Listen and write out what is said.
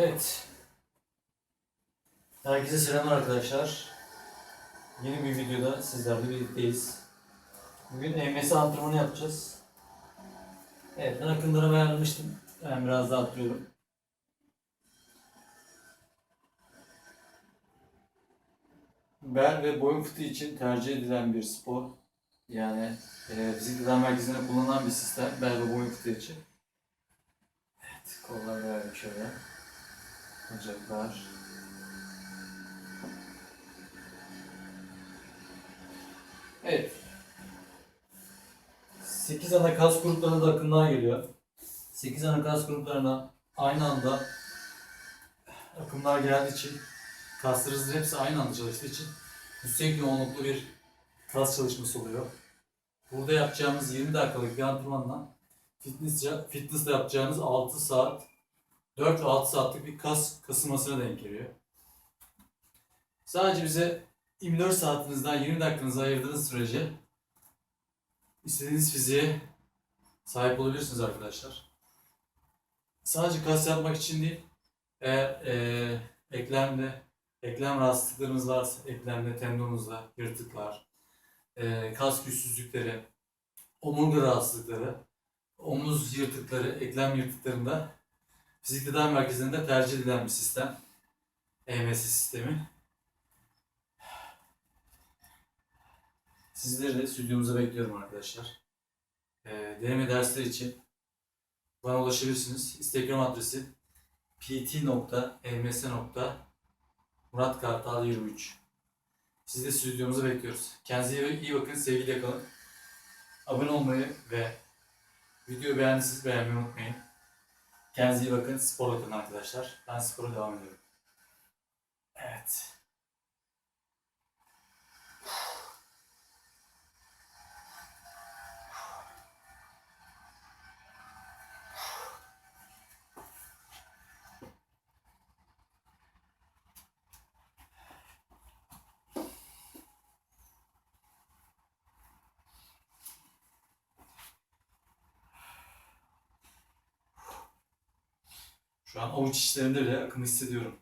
Evet. Herkese selamlar arkadaşlar. Yeni bir videoda sizlerle birlikteyiz. Bugün EMS antrenmanı yapacağız. Evet, ben akımlarımı ayarlamıştım. Ben biraz daha atlıyorum. Bel ve boyun fıtığı için tercih edilen bir spor. Yani e, fizik tedavi merkezinde kullanılan bir sistem bel ve boyun fıtığı için. Evet, kollar verdik şöyle. Bacaklar. Evet. 8 ana kas gruplarına da akımlar geliyor. 8 ana kas gruplarına aynı anda akımlar geldiği için kaslarınızın hepsi aynı anda çalıştığı için yüksek yoğunluklu bir kas çalışması oluyor. Burada yapacağımız 20 dakikalık bir antrenmanla fitness, fitness'te yapacağınız 6 saat 4 ve 6 saatlik bir kas kasılmasına denk geliyor. Sadece bize 24 saatinizden 20 dakikanızı ayırdığınız sürece istediğiniz fiziğe sahip olabilirsiniz arkadaşlar. Sadece kas yapmak için değil, eğer eee eklemde eklem rahatsızlıklarınız varsa, eklemde tendonunuzda yırtıklar, eee, kas güçsüzlükleri, omurga rahatsızlıkları, omuz yırtıkları, eklem yırtıklarında fizik tedavi merkezinde tercih edilen bir sistem. EMS sistemi. Sizleri de stüdyomuza bekliyorum arkadaşlar. Ee, deneme dersleri için bana ulaşabilirsiniz. Instagram adresi pt.ems.muratkartal23 Sizi de stüdyomuza bekliyoruz. Kendinize iyi bakın, sevgiyle kalın. Abone olmayı ve videoyu beğendiyseniz beğenmeyi unutmayın. Kendinize iyi bakın, spor bakın arkadaşlar. Ben spora devam ediyorum. Evet. Şu an avuç içlerimde bile akımı hissediyorum.